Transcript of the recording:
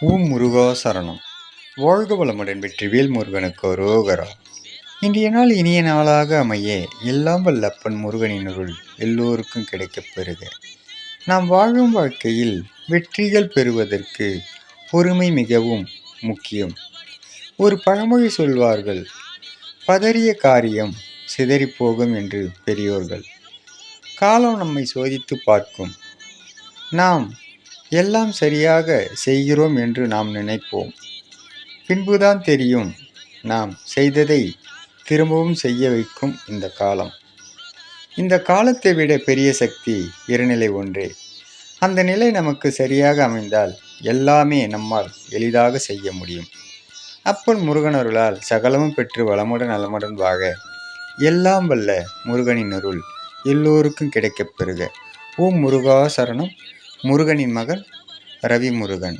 ஓம் முருகா சரணம். வாழ்க வளமுடன் வெற்றிவேல் முருகனுக்கு ரோகரா இன்றைய நாள் இனிய நாளாக அமைய எல்லாம் வல்லப்பன் முருகனின் அருள் எல்லோருக்கும் கிடைக்கப் பெறுக. நாம் வாழும் வாழ்க்கையில் வெற்றிகள் பெறுவதற்கு பொறுமை மிகவும் முக்கியம். ஒரு பழமொழி சொல்வார்கள் பதறிய காரியம் சிதறிப்போகும் என்று பெரியோர்கள். காலம் நம்மை சோதித்து பார்க்கும். நாம் எல்லாம் சரியாக செய்கிறோம் என்று நாம் நினைப்போம். பின்புதான் தெரியும் நாம் செய்ததை திரும்பவும் செய்ய வைக்கும் இந்த காலம். இந்த காலத்தை விட பெரிய சக்தி இருநிலை ஒன்றே. அந்த நிலை நமக்கு சரியாக அமைந்தால் எல்லாமே நம்மால் எளிதாக செய்ய முடியும். அப்பன் முருகனருளால் சகலமும் பெற்று வளமுடன் நலமுடன் வாக எல்லாம் வல்ல முருகனின் அருள் எல்லோருக்கும் கிடைக்கப் பெறுக. ஓம் முருகா சரணம். முருகனின் மகள் ரவி முருகன்